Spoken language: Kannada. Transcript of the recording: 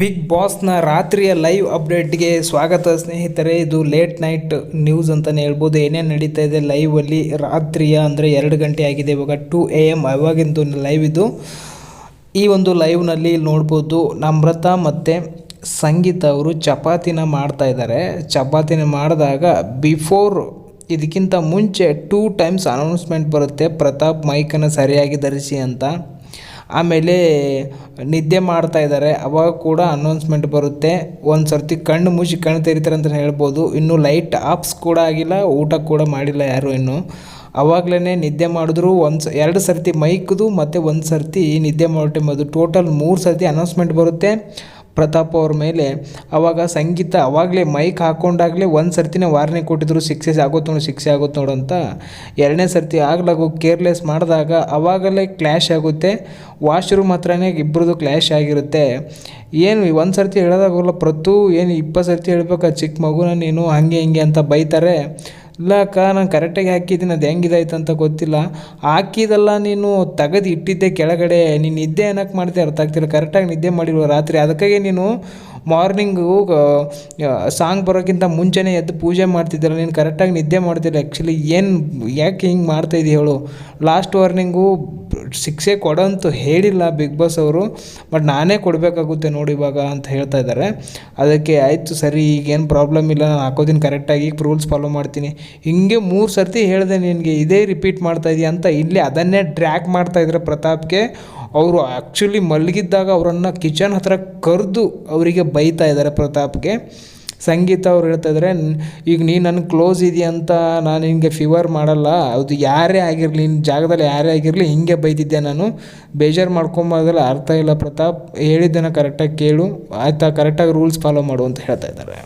ಬಿಗ್ ಬಾಸ್ನ ರಾತ್ರಿಯ ಲೈವ್ ಅಪ್ಡೇಟ್ಗೆ ಸ್ವಾಗತ ಸ್ನೇಹಿತರೆ, ಇದು ಲೇಟ್ ನೈಟ್ ನ್ಯೂಸ್ ಅಂತಲೇ ಹೇಳ್ಬೋದು. ಏನೇನು ನಡೀತಾ ಇದೆ ಲೈವಲ್ಲಿ ರಾತ್ರಿಯ ಅಂದರೆ ಎರಡು ಗಂಟೆ ಆಗಿದೆ. ಇವಾಗ ಟು ಎ ಎಂ ಅವಾಗಿಂದು ಲೈವ್ ಇದು. ಈ ಒಂದು ಲೈವ್ನಲ್ಲಿ ನೋಡ್ಬೋದು, ನಮ್ರತ ಮತ್ತು ಸಂಗೀತ ಅವರು ಚಪಾತಿನ ಮಾಡ್ತಾ ಇದ್ದಾರೆ. ಚಪಾತಿನ ಮಾಡಿದಾಗ ಬಿಫೋರ್ ಇದಕ್ಕಿಂತ ಮುಂಚೆ ಟೂ ಟೈಮ್ಸ್ ಅನೌನ್ಸ್ಮೆಂಟ್ ಬರುತ್ತೆ. ಪ್ರತಾಪ್ ಮೈಕನ್ನು ಸರಿಯಾಗಿ ಧರಿಸಿ ಅಂತ. ಆಮೇಲೆ ನಿದ್ದೆ ಮಾಡ್ತಾ ಇದ್ದಾರೆ. ಅವಾಗ ಕೂಡ ಅನೌನ್ಸ್ಮೆಂಟ್ ಬರುತ್ತೆ. ಒಂದು ಸರ್ತಿ ಕಣ್ಣು ಮುಚ್ಚಿ ಕಣ್ಣು ತೆರಿತಾರೆ ಅಂತಲೇ ಹೇಳ್ಬೋದು. ಇನ್ನೂ ಲೈಟ್ ಆಪ್ಸ್ ಕೂಡ ಆಗಿಲ್ಲ, ಊಟ ಕೂಡ ಮಾಡಿಲ್ಲ ಯಾರು ಇನ್ನು. ಅವಾಗಲೇ ನಿದ್ದೆ ಮಾಡಿದ್ರು. ಒಂದು ಎರಡು ಸರ್ತಿ ಮೈಕ್ದು ಮತ್ತು ಒಂದು ಸರ್ತಿ ನಿದ್ದೆ ಮಾಡೋ ಟೈಮ್ ಅದು ಟೋಟಲ್ ಮೂರು ಸರ್ತಿ ಅನೌನ್ಸ್ಮೆಂಟ್ ಬರುತ್ತೆ. ಪ್ರತಾಪ್ ಅವ್ರ ಮೇಲೆ. ಅವಾಗ ಸಂಗೀತ ಅವಾಗಲೇ ಮೈಕ್ ಹಾಕೊಂಡಾಗಲೇ ಒಂದು ಸರ್ತಿನೇ ವಾರ್ನೆ ಕೊಟ್ಟಿದ್ರು ಸಿಕ್ಸಸ್ ಆಗುತ್ತೆ ನೋಡು ಸಿಕ್ಸೆ ಆಗುತ್ತೆ ನೋಡು ಅಂತ. ಎರಡನೇ ಸರ್ತಿ ಆಗ್ಲಾಗು ಕೇರ್ಲೆಸ್ ಮಾಡಿದಾಗ ಅವಾಗಲೇ ಕ್ಲ್ಯಾಶ್ ಆಗುತ್ತೆ. ವಾಶ್ರೂಮ್ ಹತ್ರನೇ ಇಬ್ಬರದು ಕ್ಲ್ಯಾಶ್ ಆಗಿರುತ್ತೆ. ಏನು ಒಂದು ಸರ್ತಿ ಹೇಳೋದಾಗಲ್ಲ, ಪ್ರತು ಏನು ಇಪ್ಪತ್ತು ಸರ್ತಿ ಹೇಳ್ಬೇಕಾ ಚಿಕ್ಕ ಮಗುನ ನೀನು ಹಾಗೆ ಹಿಂಗೆ ಅಂತ ಬೈತಾರೆ. ಇಲ್ಲ ಅಕ್ಕ ನಾನು ಕರೆಕ್ಟಾಗಿ ಹಾಕಿದ್ದೀನಿ, ಅದು ಹೆಂಗಿದಾಯ್ತು ಅಂತ ಗೊತ್ತಿಲ್ಲ. ಹಾಕಿದಲ್ಲ ನೀನು, ತೆಗೆದು ಇಟ್ಟಿದ್ದೆ ಕೆಳಗಡೆ. ನೀನು ನಿದ್ದೆ ಏನಕ್ಕೆ ಮಾಡಿದೆ ಅರ್ಥ ಆಗ್ತಿಲ್ಲ. ಕರೆಕ್ಟಾಗಿ ನಿದ್ದೆ ಮಾಡಿರೋ ರಾತ್ರಿ. ಅದಕ್ಕಾಗಿ ನೀನು ಮಾರ್ನಿಂಗು ಸಾಂಗ್ ಬರೋಕ್ಕಿಂತ ಮುಂಚೆನೇ ಎದ್ದು ಪೂಜೆ ಮಾಡ್ತಿದ್ದಲ್ಲ. ನೀನು ಕರೆಕ್ಟಾಗಿ ನಿದ್ದೆ ಮಾಡ್ತಿಲ್ಲ. ಆ್ಯಕ್ಚುಲಿ ಏನು, ಯಾಕೆ ಹಿಂಗೆ ಮಾಡ್ತಾಯಿದ್ದೀಯ ಹೇಳು. ಲಾಸ್ಟ್ ವಾರ್ನಿಂಗು ಶಿಕ್ಷೆ ಕೊಡಂತೂ ಹೇಳಿಲ್ಲ ಬಿಗ್ ಬಾಸ್ ಅವರು ಬಟ್ ನಾನೇ ಕೊಡಬೇಕಾಗುತ್ತೆ ನೋಡಿ ಇವಾಗ ಅಂತ ಹೇಳ್ತಾ ಇದ್ದಾರೆ. ಅದಕ್ಕೆ ಆಯಿತು ಸರಿ, ಈಗೇನು ಪ್ರಾಬ್ಲಮ್ ಇಲ್ಲ, ನಾನು ಹಾಕೋದಿನ ಕರೆಕ್ಟಾಗಿ ರೂಲ್ಸ್ ಫಾಲೋ ಮಾಡ್ತೀನಿ. ಹಿಂಗೆ ಮೂರು ಸರ್ತಿ ಹೇಳಿದೆ ನಿನಗೆ, ಇದೇ ರಿಪೀಟ್ ಮಾಡ್ತಾ ಇದೀಯ ಅಂತ ಇಲ್ಲಿ ಅದನ್ನೇ ಡ್ರ್ಯಾಕ್ ಇದ್ದಾರೆ ಪ್ರತಾಪ್ಗೆ. ಅವರು ಆ್ಯಕ್ಚುಲಿ ಮಲಗಿದ್ದಾಗ ಅವರನ್ನು ಕಿಚನ್ ಹತ್ರ ಕರೆದು ಅವರಿಗೆ ಬೈತಾ ಇದ್ದಾರೆ ಪ್ರತಾಪ್ಗೆ. ಸಂಗೀತ ಅವ್ರು ಹೇಳ್ತಾ ಇದ್ದಾರೆ ಈಗ ನೀನು ನನಗೆ ಕ್ಲೋಸ್ ಇದೆಯಂತ ನಾನು ನಿನಗೆ ಫಿವರ್ ಮಾಡಲ್ಲ, ಅದು ಯಾರೇ ಆಗಿರಲಿ ನಿನ್ನ ಜಾಗದಲ್ಲಿ ಯಾರೇ ಆಗಿರಲಿ ಹಿಂಗೆ ಬೈದಿದ್ದೆ ನಾನು, ಬೇಜಾರು ಮಾಡ್ಕೊಂಬೋದಲ್ಲ ಅರ್ಥ ಇಲ್ಲ ಪ್ರತಾಪ್, ಹೇಳಿದ್ದನ್ನು ಕರೆಕ್ಟಾಗಿ ಕೇಳು, ಆಯಿತಾ ಕರೆಕ್ಟಾಗಿ ರೂಲ್ಸ್ ಫಾಲೋ ಮಾಡು ಅಂತ ಹೇಳ್ತಾ ಇದ್ದಾರೆ.